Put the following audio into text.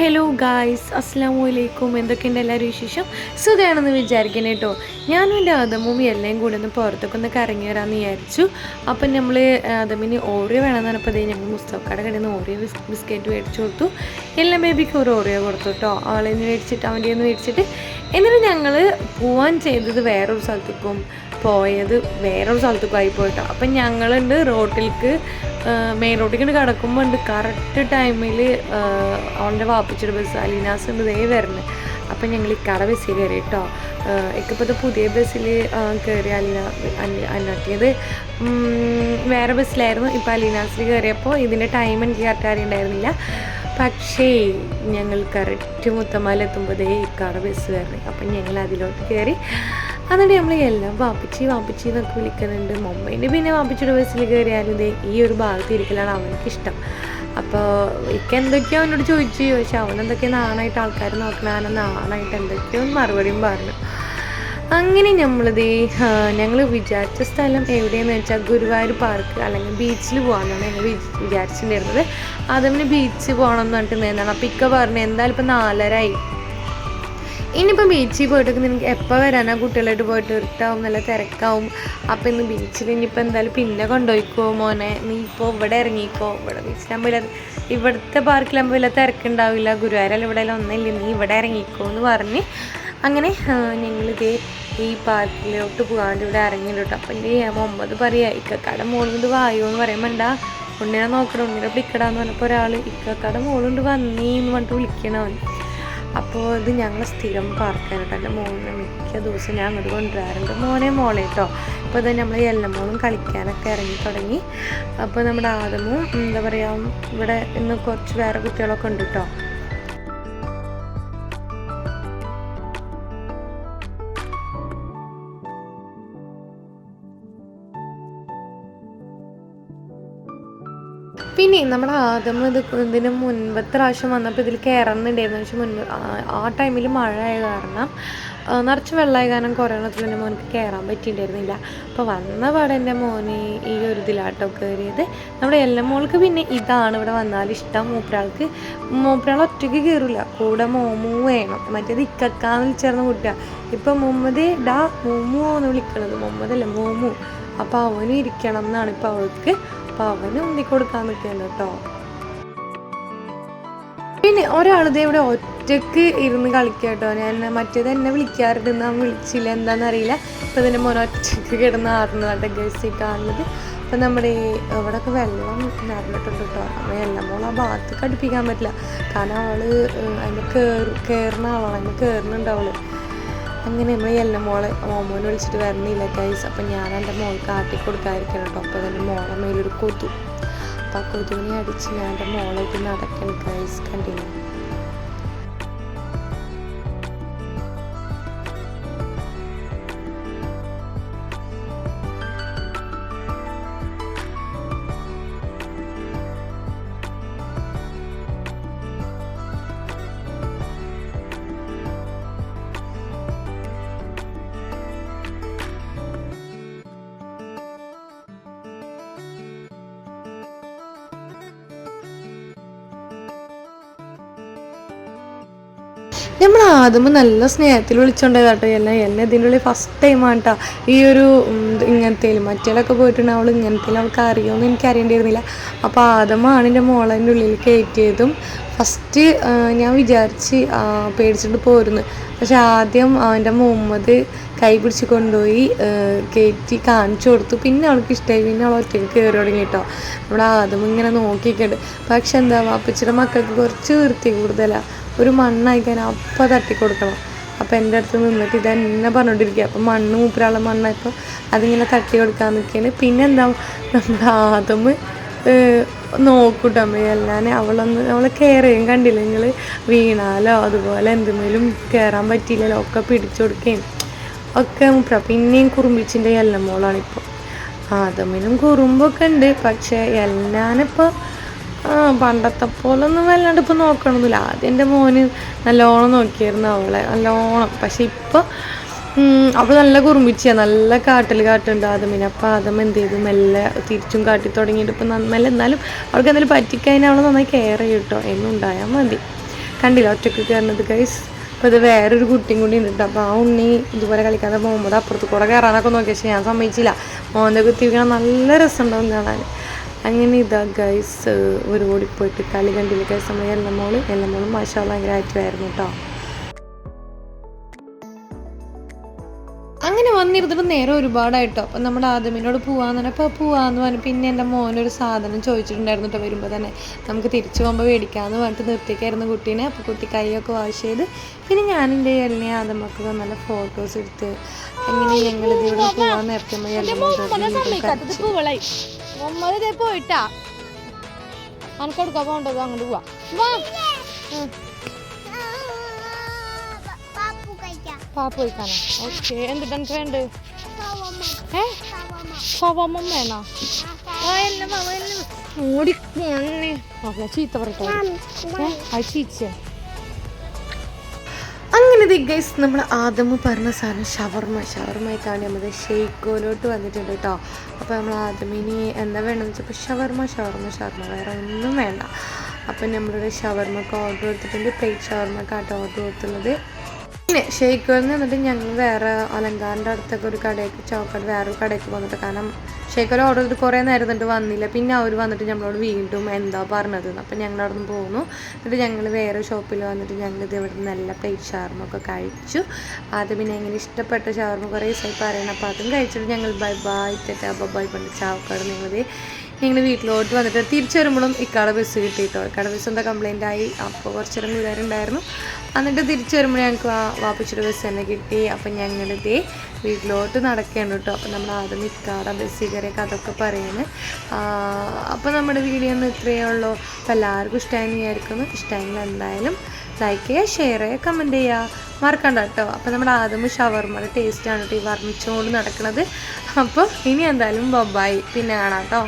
Hello guys അസ്സാം വലൈക്കും എന്തൊക്കെയുണ്ട് എല്ലാവരും വിശേഷം? സുഖമാണെന്ന് വിചാരിക്കണം കേട്ടോ ഞാനും എന്റെ ആദമും എല്ലാം കൂടെ ഒന്ന് പുറത്തൊക്കെ ഒന്ന് കറങ്ങി വരാമെന്ന് വിചാരിച്ചു. അപ്പം നമ്മൾ ആദമിന് ഓറിയോ വേണമെന്ന് പറഞ്ഞപ്പോൾ അതേ ഞങ്ങൾ മുസ്തഫക്കാടെ കടയിൽ നിന്ന് ഓറിയോ ബിസ്ക്കറ്റ് മേടിച്ചു കൊടുത്തു. എല്ലാം ബേബിക്ക് ഒരു ഓറിയോ കൊടുത്തു കേട്ടോ അവളെ നിന്ന് മേടിച്ചിട്ട് അവന്റെ നിന്ന് മേടിച്ചിട്ട്. എന്നിട്ട് ഞങ്ങൾ പോവാൻ ചെയ്തത് വേറൊരു സ്ഥലത്തേക്കും. പോയത് വേറൊരു സ്ഥലത്ത് ആയി പോയിട്ടോ. അപ്പം ഞങ്ങളുണ്ട് റോട്ടിലേക്ക് മെയിൻ റോട്ടിലേക്ക് കിടക്കുമ്പോൾ ഉണ്ട്. കറക്റ്റ് ടൈമിൽ അവന്റെ വാപ്പിച്ചിട്ട് ബസ് അലീനാസ് ഉണ്ട് ദേ വരുന്നത് അപ്പം ഞങ്ങൾ ഈ കട ബസ്സിൽ കയറി കേട്ടോ ഇക്കപ്പോഴത്തെ പുതിയ ബസ്സിൽ കയറി അലീന അന്നാട്ടിയത് വേറെ ബസ്സിലായിരുന്നു ഇപ്പം അലീനാസിൽ കയറിയപ്പോൾ ഇതിന്റെ ടൈം എനിക്ക് കറക്റ്റ് അറിയണ്ടായിരുന്നില്ല. പക്ഷേ ഞങ്ങൾ കറക്റ്റ് മുത്തമാലെത്തുമ്പോൾ ദേ ഈ കട ബസ് കയറി അപ്പം ഞങ്ങൾ അതിലോട്ട് കയറി എന്നിട്ട് നമ്മൾ എല്ലാം വാപ്പിച്ചി വാപ്പിച്ചി എന്നൊക്കെ വിളിക്കുന്നുണ്ട് മമ്മേന്റെ പിന്നെ വാപ്പിച്ചിയുടെ ബസ്സിൽ കയറിയാലും ഈ ഒരു ഭാഗത്ത് ഇരിക്കലാണ് അവനക്ക് ഇഷ്ടം അപ്പോൾ ഇക്ക എന്തൊക്കെയോ അവനോട് ചോദിച്ചു. പക്ഷെ അവൻ എന്തൊക്കെയോ നാണായിട്ട് ആൾക്കാർ നോക്കണ നാണായിട്ട് എന്തൊക്കെയോ മറുപടിയും പറഞ്ഞു. അങ്ങനെ നമ്മളിത് ഞങ്ങൾ വിചാരിച്ച സ്ഥലം എവിടെയെന്ന് വെച്ചാൽ ഗുരുവായൂർ പാർക്ക് അല്ലെങ്കിൽ ബീച്ചിൽ പോകാമെന്നാണ് ഞങ്ങൾ വിചാരിച്ചിട്ടുണ്ടായിരുന്നത്. അതങ്ങനെ ബീച്ച് പോകണം എന്ന് പറഞ്ഞിട്ട് നിന്നാണ് അപ്പം ഇക്ക പറഞ്ഞു എന്തായാലും ഇപ്പം നാലരായി ഇനിയിപ്പോൾ ബീച്ചിൽ പോയിട്ടൊക്കെ നിനക്ക് എപ്പോൾ വരാനാ? കുട്ടികളായിട്ട് പോയിട്ട് ഇട്ടാവും നല്ല തിരക്കാവും. അപ്പം ഇന്ന് ബീച്ചിൽ ഇനിയിപ്പോൾ എന്തായാലും പിന്നെ കൊണ്ടുപോയിക്കോ മോനെ. നീ ഇപ്പോൾ ഇവിടെ ഇറങ്ങിക്കോ. ഇവിടെ ബീച്ചിലാകുമ്പോൾ ഇല്ല ഇവിടുത്തെ പാർക്കിലാകുമ്പോൾ ഇല്ല തിരക്കുണ്ടാവില്ല. ഗുരുവായൂരല്ല ഇവിടെ ഒന്നില്ല? നീ ഇവിടെ ഇറങ്ങിക്കോ എന്ന് പറഞ്ഞ് അങ്ങനെ ഞങ്ങളിതേ ഈ പാർക്കിലോട്ട് പോകാണ്ട് ഇവിടെ ഇറങ്ങിയിട്ടോ അപ്പം എന്റെ മുമ്പത് പറയാ ഇക്കക്കട മോളുകൊണ്ട് വായോ എന്ന് പറയുമ്പോണ്ടാ ഉണ്ണിനെ നോക്കണം. ഉണ്ണിനെ പിടിക്കടാന്ന് പറഞ്ഞപ്പോൾ ഒരാൾ ഇക്കക്കട മോളുകൊണ്ട് വന്നീ എന്ന് പറഞ്ഞിട്ട് വിളിക്കണവൻ അപ്പോൾ ഇത് ഞങ്ങൾ സ്ഥിരം പാർക്കാനായിട്ട് എന്റെ മോനെ മിക്ക ദിവസം ഞാൻ അങ്ങോട്ട് കൊണ്ടുവരാറുണ്ട്. മോനെ മോളെ കേട്ടോ അപ്പോൾ ഇത് നമ്മൾ എല്ലമോളും കളിക്കാനൊക്കെ ഇറങ്ങി തുടങ്ങി. അപ്പോൾ നമ്മുടെ ആദമും എന്താ പറയുക ഇവിടെ ഇന്ന് കുറച്ച് വേറെ കുട്ടികളൊക്കെ ഉണ്ട് കേട്ടോ പിന്നെ നമ്മുടെ ആദം ഇത് ഇതിന് മുൻപത്തെ പ്രാവശ്യം വന്നപ്പോൾ ഇതിൽ കയറുന്നുണ്ടായിരുന്നു പക്ഷെ മുൻപ് ആ ടൈമിൽ മഴ ആയ കാരണം നിറച്ച് വെള്ളമായ കാരണം കുറേ എണ്ണത്തിൽ എന്റെ മോനക്ക് കയറാൻ പറ്റിയിട്ടുണ്ടായിരുന്നില്ല. അപ്പോൾ വന്ന പാടെ എന്റെ മോന് ഈ ഒരു ഇതിലാട്ടോ കയറിയത് നമ്മുടെ എല്ലാ മോൾക്ക് പിന്നെ ഇതാണ് ഇവിടെ വന്നാൽ ഇഷ്ടം. മൂപ്പരാൾക്ക് മൂപ്പരാൾ ഒറ്റയ്ക്ക് കയറില്ല കൂടെ മോമു വേണം. മറ്റേത് ഇക്കക്കാന്ന് വിളിച്ചേർന്ന കുട്ടിയാണ് ഇപ്പം മുഹമ്മദ് ഡാ മോമു എന്ന് വിളിക്കണത് മുഹമ്മദല്ല? മോമു അപ്പോൾ അവനും ഇരിക്കണം എന്നാണ് ഇപ്പോൾ അവൾക്ക് അപ്പോൾ അവന് ഉന്തി കൊടുക്കാൻ നിൽക്കുന്നു കേട്ടോ. പിന്നെ ഒരാളിത് ഇവിടെ ഒറ്റയ്ക്ക് ഇരുന്ന് കളിക്കുക കേട്ടോ. ഞാൻ മറ്റേത് എന്നെ വിളിക്കാറുണ്ട്. ഞാൻ വിളിച്ചില്ല. എന്താണെന്നറിയില്ല അപ്പോൾ ഇതിന്റെ മോനെ ഒറ്റയ്ക്ക് കിടന്ന് ആറുന്നതാട്ടെ ഗസി കാണുന്നത്. അപ്പം നമ്മുടെ ഇവിടെ ഇവിടെയൊക്കെ വെള്ളം നിറഞ്ഞിട്ടുണ്ട് കേട്ടോ. അപ്പോൾ എല്ലാം മോൾ ആ ഭാഗത്ത് കടുപ്പിക്കാൻ പറ്റില്ല. കാരണം അവൾ അതിന്റെ കയറി കയറുന്ന ആളാണ്. അതിന്റെ കയറുന്നുണ്ട് അവൾ അങ്ങനെ നമ്മൾ എല്ലാം മോളെ മോമോനെ വിളിച്ചിട്ട് വരുന്നില്ല ഗൈസ് അപ്പം ഞാൻ എന്റെ മോൾക്ക് ആട്ടി കൊടുക്കാതിരിക്കണം കേട്ടോ. അപ്പോൾ തന്നെ കൊതു അപ്പം ആ കൊതുവിനെ അടിച്ച് ഞാൻ എന്റെ മോളായിട്ട് നടക്കണം ഗൈസ് കണ്ടിന്യൂ നമ്മൾ ആദ്യം നല്ല സ്നേഹത്തിൽ വിളിച്ചോണ്ടേതാട്ടോ എല്ലാം എന്നെ. ഇതിന്റെ ഉള്ളിൽ ഫസ്റ്റ് ടൈമാണ് കേട്ടോ ഈ ഒരു ഇങ്ങനത്തേലും മറ്റേലൊക്കെ പോയിട്ടുണ്ടെങ്കിൽ അവൾ ഇങ്ങനത്തേലും അവൾക്ക് അറിയുമെന്ന് എനിക്ക് അറിയേണ്ടിയിരുന്നില്ല. അപ്പോൾ ആദ്യമാണ് എന്റെ മോളതിന്റെ ഉള്ളിൽ കയറ്റിയതും ഫസ്റ്റ് ഞാൻ വിചാരിച്ച് പേടിച്ചിട്ട് പോരുന്നു പക്ഷെ ആദ്യം അവന്റെ മുഹമ്മദ് കൈ പിടിച്ച് കൊണ്ടുപോയി കയറ്റി കാണിച്ചു കൊടുത്തു. പിന്നെ അവൾക്ക് ഇഷ്ടമായി പിന്നെ അവൾ ഒറ്റയ്ക്ക് കയറി തുടങ്ങി കേട്ടോ. നമ്മുടെ ആദ്യം ഇങ്ങനെ നോക്കിയിട്ടുണ്ട്. പക്ഷെ എന്താ വാപ്പച്ചിയുടെ മക്കൾക്ക് കുറച്ച് വൃത്തി കൂടുതലാണ് ഒരു മണ്ണായിക്കാൻ അപ്പം തട്ടി കൊടുക്കണം. അപ്പോൾ എന്റെ അടുത്ത് നിന്നിട്ട് ഇത് തന്നെ പറഞ്ഞുകൊണ്ടിരിക്കുക. അപ്പം മണ്ണ് മൂപ്പരാളെ മണ്ണായപ്പോൾ അതിങ്ങനെ തട്ടി കൊടുക്കാൻ നിൽക്കുകയാണ്. പിന്നെ എന്താ നമ്മുടെ ആദം നോക്കൂട്ടോ അല്ലാതെ അവളൊന്ന് അവളെ കെയർ ചെയ്യും. കണ്ടില്ലെങ്കിൽ വീണാലോ അതുപോലെ എന്തെങ്കിലും കയറാൻ പറ്റിയില്ലല്ലോ ഒക്കെ പിടിച്ചു കൊടുക്കുകയും ഒക്കെ മുപ്പ പിന്നെയും കുറുമ്പിച്ചിന്റെ എല്ലാം മോളാണിപ്പോൾ ആദമിനും കുറുമ്പൊക്കെ ഉണ്ട്. പക്ഷേ എല്ലാനിപ്പോൾ പണ്ടത്തെ പോലൊന്നും വല്ലാണ്ട് ഇപ്പോൾ നോക്കണമെന്നില്ല ആദ്യം എന്റെ മോന് നല്ലോണം നോക്കിയായിരുന്നു അവളെ. നല്ലോണം. പക്ഷെ ഇപ്പം അവൾ നല്ല കുറുമ്പിച്ചാണ് നല്ല കാട്ടിൽ കാട്ടുണ്ട് ആദമിന്. അപ്പോൾ ആദം എന്ത് ചെയ്തു? മെല്ലെ തിരിച്ചും കാട്ടി തുടങ്ങിയിട്ട് ഇപ്പം മെല്ലെ എന്നാലും അവൾക്ക് എന്തെങ്കിലും പറ്റിക്കഴിഞ്ഞാൽ അവൾ നന്നായി കെയർ ചെയ്യും കേട്ടോ എന്നുണ്ടായാൽ മതി. കണ്ടില്ല ഒറ്റയ്ക്ക് കയറുന്നത് ഗൈസ് അപ്പോൾ ഇത് വേറൊരു കുട്ടിയും കൂടി ഉണ്ട് അപ്പോൾ ആ ഉണ്ണി ഇതുപോലെ കളിക്കാതെ പോകുമ്പോൾ അപ്പുറത്ത് കൂടെ കയറാനൊക്കെ നോക്കി. പക്ഷേ ഞാൻ സമ്മതിച്ചില്ല. മോന്റെ കുത്തിരിക്കണം നല്ല രസമുണ്ടാവും കാണാൻ. അങ്ങനെ ഇതാ ഗൈസ് ഒരു ഓടി പോയിട്ട് കളി കണ്ടില്ല? ഗൈസ് നമ്മൾ എല്ലമ്മോൾ എല്ലമ്മോളും മാഷാ ഭയങ്കര ആക്റ്റീവായിരുന്നു കേട്ടോ വന്നിരുന്നിട്ട് നേരം ഒരുപാടായിട്ടോ. അപ്പം നമ്മുടെ ആദമിനോട് പോവാന്ന് പറഞ്ഞപ്പോൾ പോവാന്ന് പറഞ്ഞു പിന്നെ എന്റെ മോനൊരു സാധനം ചോദിച്ചിട്ടുണ്ടായിരുന്നു കേട്ടോ വരുമ്പോൾ തന്നെ. നമുക്ക് തിരിച്ചു പോകുമ്പോൾ മേടിക്കാമെന്ന് പറഞ്ഞിട്ട് നിർത്തിക്കായിരുന്നു കുട്ടീനെ. അപ്പോൾ കുട്ടി കൈയൊക്കെ വാഷ് ചെയ്ത് പിന്നെ ഞാൻ എന്റെ എല്ലിനെ ആദമൊക്കെ നല്ല ഫോട്ടോസ് എടുത്ത് അങ്ങനെ ഞങ്ങൾ ഇതിവിടെ പോകാൻ നേരത്തെ എല്ലാം പോയിട്ടാ. അനക്കെടുക്കാൻ പോകണ്ടത്? അങ്ങോട്ട് പോവാ. പാപ്പ് കഴിക്കാനോ ഓക്കെ. എന്തിട്ട് എനിക്ക് വേണ്ട? ഏ? ഷവമ്മ വേണോ ചീത്ത പറയട്ടെ. ചീച്ചേ. അങ്ങനെ ദിഗ്ഗൈസ് നമ്മൾ ആദ്യം പറഞ്ഞ സാധനം ഷവർമ ഷവർമയ്ക്കാണ് നമ്മൾ ഷെയ്ക്കോലോട്ട് വന്നിട്ടുണ്ട് കേട്ടോ. അപ്പോൾ നമ്മൾ ആദമിനി എന്താ വേണമെന്ന് വെച്ചപ്പോൾ ഷവർമ ഷവർമ ഷവർമ. വേറെ ഒന്നും വേണ്ട. അപ്പം നമ്മളിവിടെ ഷവർമക്ക് ഓർഡർ കൊടുത്തിട്ടുണ്ട്. പ്ലേറ്റ് ഷവർമക്കാട്ടോ ഓർഡർ കൊടുത്തുള്ളത് പിന്നെ ഷെയ്ക്കോയിൽ നിന്നിട്ട് ഞങ്ങൾ വേറെ അലങ്കാറിന്റെ അടുത്തൊക്കെ ഒരു കടയ്ക്ക് ചോക്കട്ട് വേറൊരു കടയ്ക്ക് വന്നിട്ട് കാരണം ഷെയ്ക്കോൽ ഓർഡർ ചെയ്തിട്ട് കുറേ നേരം എന്നിട്ട് വന്നില്ല. പിന്നെ അവർ വന്നിട്ട് ഞങ്ങളോട് വീണ്ടും എന്താ പറഞ്ഞത് അപ്പം ഞങ്ങൾ അവിടെ നിന്ന് പോകുന്നു എന്നിട്ട് ഞങ്ങൾ വേറെ ഷോപ്പിൽ വന്നിട്ട് ഞങ്ങൾ ഇത് ഇവിടെ നല്ല പ്ലേറ്റ് ഷവർമ ഒക്കെ കഴിച്ചു. അത് പിന്നെ എങ്ങനെ ഇഷ്ടപ്പെട്ട ഷവർമ കുറേ ദിവസമായി പറയണം. അപ്പോൾ അതും കഴിച്ചിട്ട് ഞങ്ങൾ ബൈ ബൈ തെറ്റാ ബൈ പണ്ട് ചാവക്കാട് നിങ്ങൾ ഞങ്ങൾ വീട്ടിലോട്ട് വന്നിട്ട് തിരിച്ചു വരുമ്പോഴും ഇക്കാടെ ബസ് കിട്ടിയിട്ടോ. ഇക്കാടെ ബസ് എന്താ കംപ്ലൈന്റ് ആയി. അപ്പോൾ കുറച്ച് നേരം വീടാറുണ്ടായിരുന്നു എന്നിട്ട് തിരിച്ചു വരുമ്പോൾ ഞങ്ങൾക്ക് ആ വാപ്പച്ചിയുടെ ബസ് തന്നെ കിട്ടി. അപ്പം ഞങ്ങളിതേ വീട്ടിലോട്ട് നടക്കുകയാണ് കേട്ടോ അപ്പം നമ്മൾ ആദ്യം ഇക്കാടെ ബസ് കയറിയൊക്കെ അതൊക്കെ പറയുന്നത് അപ്പോൾ നമ്മുടെ വീഡിയോ ഒന്നും ഇത്രയേ ഉള്ളൂ. അപ്പോൾ എല്ലാവർക്കും ഇഷ്ടമായി വിചാരിക്കുന്നു. ഇഷ്ടമെങ്കിൽ എന്തായാലും ലൈക്ക് ചെയ്യുക ഷെയർ ചെയ്യുക കമന്റ് ചെയ്യുക. മറക്കണ്ട കേട്ടോ അപ്പോൾ നമ്മുടെ ആദ്യം ഷവർമ്മയുടെ ടേസ്റ്റാണ് കേട്ടോ ഈ വർണിച്ചുകൊണ്ട് നടക്കുന്നത് അപ്പോൾ ഇനി എന്തായാലും ബൊബായി പിന്നെ കാണാം കേട്ടോ